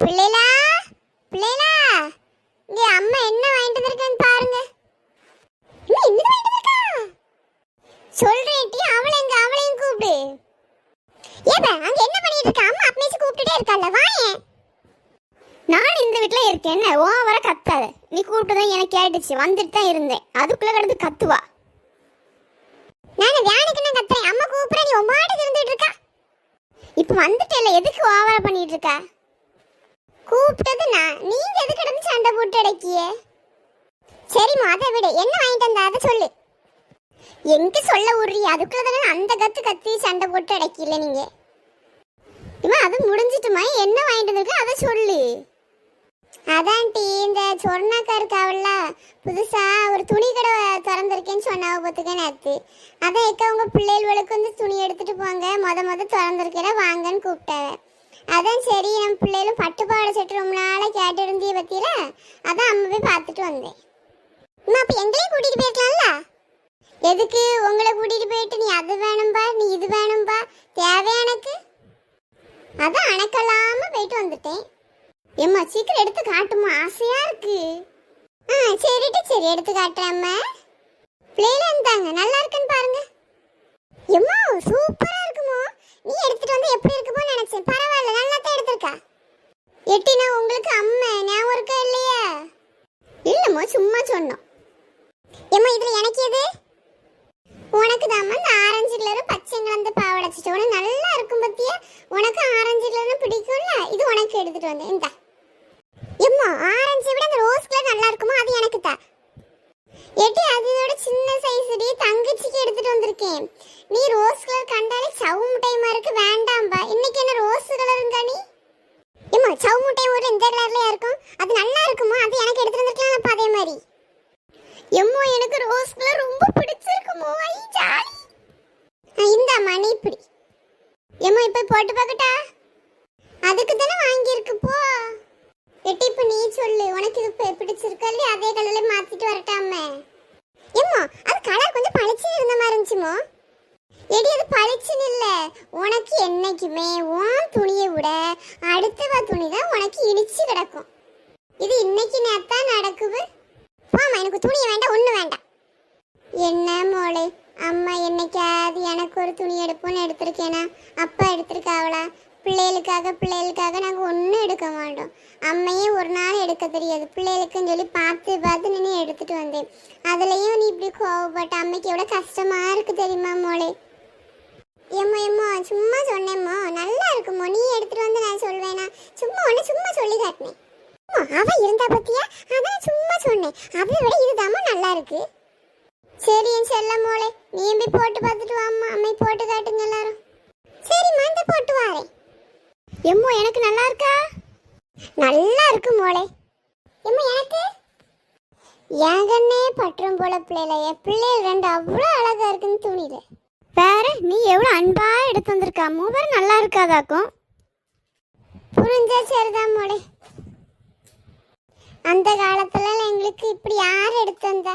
பிள்ளைலா? பிள்ளைலா? இங்க அம்மா என்ன வாங்கிட்டு வந்திருக்கேன்னு பாருங்க. என்ன என்னது வாங்கிட்டு வந்திருக்கா? சொல்றேன் டி அவளை எங்க அவளையும் கூப்பிடு. ஏப்ப அங்க என்ன பண்ணிட்டு இருக்க? அம்மா அப்பமேச்சு கூப்பிட்டுட்டே இருக்கல்ல வாயேன். நான் இந்த வீட்டில் இருக்கேன் என்ன? ஓவரா கத்தாத. நீ கூப்பிட்டு தான் எனக்கு கேட்டுச்சு வந்துட்டு தான் இருந்தேன். அதுக்குள்ள கிடந்து கத்துவா. நான் வியானுக்கு நான் கத்துறேன். அம்மா கூப்பிடுற நீ உமாட்டு இருந்துட்டு இருக்கா. இப்ப வந்துட்டல எதுக்கு ஓவரா பண்ணிட்டு இருக்க? கூப்பிட்டது நான். நீங்க எது கிடந்து சண்டை போட்டு அடக்கியே? சரிம்மா அதை விட. என்ன வாங்கிட்டு வந்தா? அதை சொல்லு. எங்க சொல்ல உரி அதுக்குள்ள தானே அந்த கத்து கத்தி சண்டை போட்டு அடக்கில நீங்க. இம்மா அது முடிஞ்சிட்டுமா? என்ன வாங்கிட்டு வந்திருக்க? அதை சொல்லு. அதான் டி இந்த சொர்ணாக்கா இருக்காவில்ல புதுசா ஒரு துணி கடை திறந்திருக்கேன்னு சொன்னாவ பார்த்துக்க நேற்று அதான் எக்க உங்க பிள்ளைகளுக்கு வந்து துணி எடுத்துட்டு போங்க. மொத மொத திறந்திருக்கிற வாங்கன்னு கூப்பிட்டேன் அதான் சரி நம்ம பிள்ளைகளும் பட்டுப்பாவாடை செட்டு ரொம்ப நாளாக கேட்டு இருந்திய பத்தியில அதான் அம்மா போய் பார்த்துட்டு வந்தேன். அம்மா அப்போ எங்களையும் கூட்டிகிட்டு போயிருக்கலாம்ல? எதுக்கு? உங்களை கூட்டிகிட்டு போயிட்டு நீ அது வேணும்பா நீ இது வேணும்பா தேவை எனக்கு. அதான் அணக்கலாம போயிட்டு வந்துட்டேன். ஏம்மா சீக்கிரம் எடுத்து காட்டுமா ஆசையாக இருக்கு. ஆ சரிட்டு சரி எடுத்து காட்டுறேம்மா பிள்ளைல இருந்தாங்க நல்லா இருக்குன்னு பாருங்க. எம்மா சூப்பர் இருக்குமோ நீ எடுத்துட்டு வந்து எப்படி இருக்குமோ நினைச்சேன் பரவாயில்ல நல்லா தான் எடுத்திருக்கா எட்டினா உங்களுக்கு அம்மா ஞாபகம் இருக்கா இல்லையா? இல்லம்மா சும்மா சொன்னோம். ஏம்மா இதுல எனக்கு எது? உனக்கு தாம்மா இந்த ஆரஞ்சு கலர் பச்சை கலந்த பாவாடை சட்டை உனக்கு நல்லா இருக்கும் பத்தியா? உனக்கு ஆரஞ்சு கலர்னு பிடிக்கும்ல? இது உனக்கு எடுத்துட்டு வந்தேன். இந்தா. எம்மா ஆரஞ்சை விட அந்த ரோஸ் கலர் நல்லா இருக்குமா? அது எனக்கு தான் எட்டி அதோட சின்ன சைஸ் தங்கச்சிக்கு எடுத்துட்டு வந்திருக்கேன். நீ ரோஸ் கலர் கண்ட சவு முட்டையமா இருக்கு வேண்டாம்பா இன்னைக்கு என்ன ரோஸ் கலருங்க நீ ஏம்மா சவு முட்டை ஒரு இந்த கலர்லயா இருக்கும் அது நல்லா இருக்குமா அது எனக்கு எடுத்துட்டு வந்திருக்கலாம் அதே மாதிரி எம்மோ எனக்கு ரோஸ் கலர் ரொம்ப பிடிச்சிருக்குமோ? ஐ ஜாலி. இந்த மணி இப்படி. ஏமா இப்போ போட்டு பார்க்கட்டா? அதுக்கு தானே வாங்கியிருக்கு போ. எட்டி இப்போ நீ சொல்லு. உனக்கு இது பி- பிடிச்சிருக்கா இல்லையா? அதே கலர்ல மாத்திட்டு வரட்டாமே. எம்மோ அது கலர் கொஞ்சம் பளிச்சு இருந்த மாதிரி இருந்துச்சுமோ எடி அது பளிச்சுன்னு இல்ல. உனக்கு என்னைக்குமே உன் துணியை விட அடுத்தவா துணி தான் உனக்கு இனிச்சு கிடக்கும். இது இன்னைக்கு நேத்தான் நடக்குது. துணி வேண்டாம் ஒண்ணு வேண்டாம். என்ன மோளே அம்மா என்னைக்காவது எனக்கு ஒரு துணி எடுப்போம்னு எடுத்திருக்கேனா? அப்பா எடுத்திருக்காவளா? பிள்ளைகளுக்காக பிள்ளைகளுக்காக நாங்கள் ஒன்றும் எடுக்க மாட்டோம். அம்மையே ஒரு நாள் எடுக்க தெரியாது. பிள்ளைகளுக்குன்னு சொல்லி பார்த்து பார்த்து நின்று எடுத்துட்டு வந்தேன். அதுலேயும் நீ இப்படி கோவப்பட்ட அம்மைக்கு எவ்வளோ கஷ்டமா இருக்கு தெரியுமா மோளே? ஏம்மா ஏம்மா சும்மா சொன்னேம்மா. நல்லா இருக்குமோ நீ எடுத்துட்டு வந்து நான் சொல்வேனா? சும்மா ஒன்று சும்மா சொல்லி காட்டினேன். அம்மா, இருந்தா பத்தியா? அதான் சும்மா சொன்னேன். அதை விட இதுதாம்மா நல்லா இருக்கு. சரி என் செல்ல மோளே நீ எம்பி போட்டு பார்த்துட்டு வாம்மா. அம்மை போட்டு காட்டுங்க எல்லாரும். சரி இந்த போட்டு வாரேன். எம்மோ எனக்கு நல்லா இருக்கா? நல்லா இருக்கு மோளே. எம்மோ எனக்கு? என் கண்ணே பற்றும் போல பிள்ளைல. என் பிள்ளைகள் ரெண்டு அவ்வளோ அழகா இருக்குன்னு துணியில. வேற நீ எவ்வளோ அன்பா எடுத்து வந்திருக்கா? மூவர் நல்லா இருக்காதாக்கும். புரிஞ்சா சரிதான் மோளே. அந்த காலத்துல எங்களுக்கு இப்படி யார் எடுத்து வந்தா?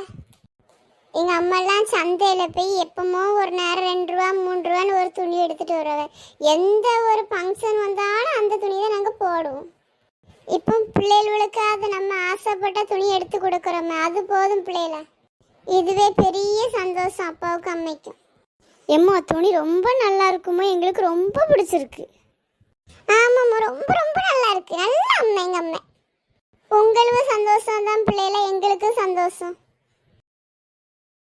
எங்க அம்மாலாம் சந்தையில போய் எப்பமோ ஒரு நேரம் ரெண்டு ரூபா மூணு ரூபான்னு ஒரு துணி எடுத்துட்டு வருவாங்க. எந்த ஒரு ஃபங்க்ஷன் வந்தாலும் அந்த துணி தான் நாங்கள் போடுவோம். இப்போ பிள்ளைகளுக்கு அது நம்ம ஆசைப்பட்ட துணி எடுத்து கொடுக்குறோமே அது போதும் பிள்ளைகள. இதுவே பெரிய சந்தோஷம் அப்பாவுக்கு அம்மைக்கும். எம்மா துணி ரொம்ப நல்லா இருக்குமோ? எங்களுக்கு ரொம்ப பிடிச்சிருக்கு. ஆமாம்மா ரொம்ப ரொம்ப நல்லா